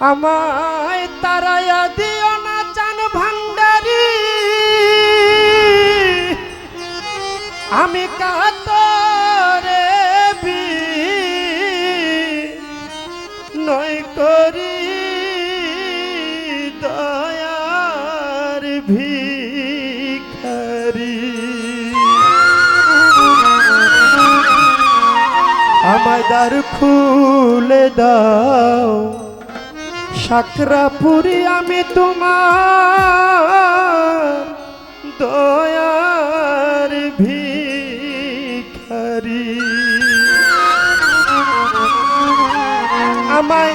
আমায় তারায়া দিও না চান ভান্ডারি আমি কাতরে বি নয় করি দয়ার ভিখারি। আমায় দ্বার খুলে দাও। সাকরাপুরে আমি তোমার দয়ার ভিখারি। আমায়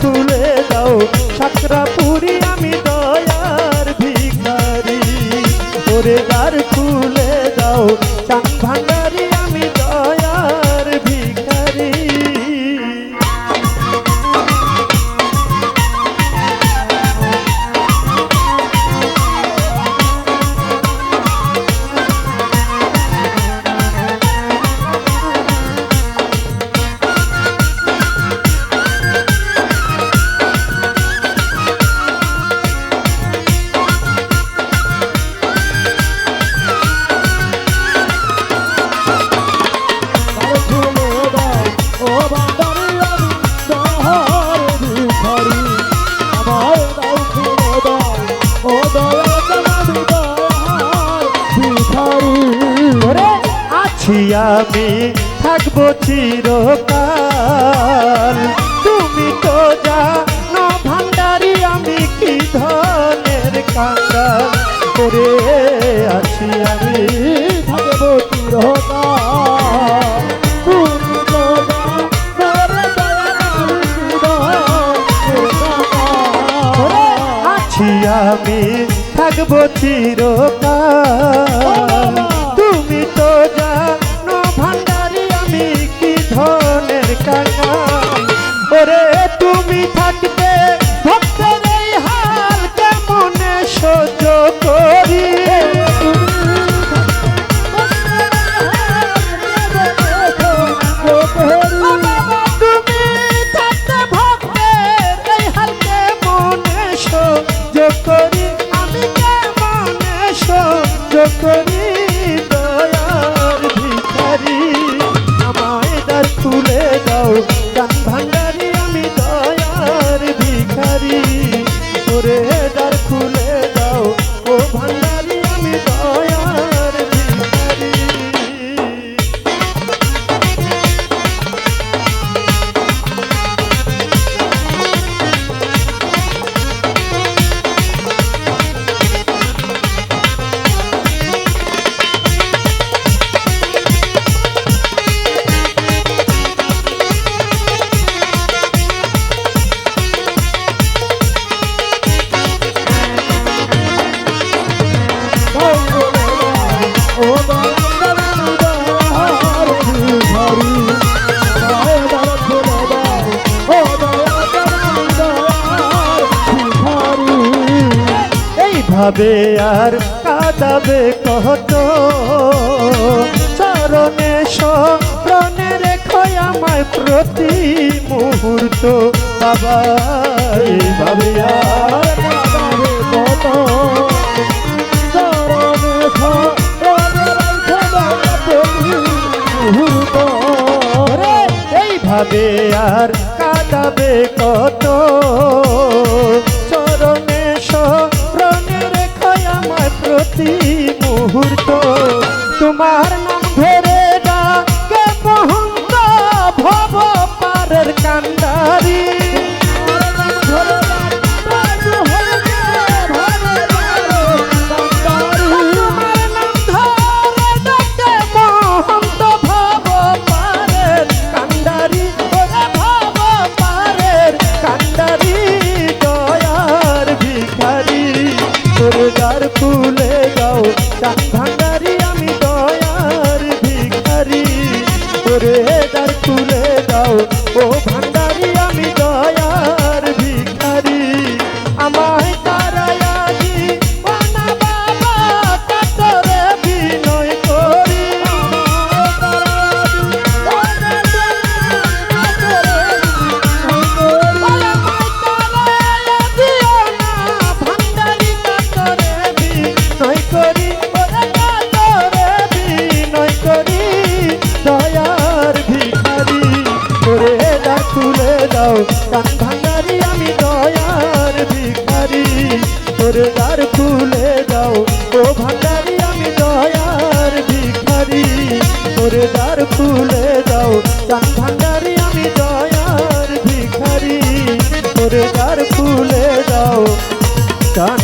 তুলে দাও সাকরা আমি থাকব চিরকাল। তুমি তো যা না ভান্ডারি আমি কি ধনের কাঙ্গাল করে আছি আমি থাকব চিরকাল। আমি থাকব চিরকাল। করে এইভাবে আর কাঁদাবে কত চরণে স্মরণে রেখো আমায় প্রতি মুহূর্ত। বাবা এইভাবে আর তোর দ্বার তোরে দ্বার খুলে দাও। ও ভান্ডারি আমি দয়ার ভিখারি। তোর দ্বার খুলে দাও। চান ভান্ডারি, আমি দয়ার ভিখারি। তোর দ্বার খুলে দাও। চান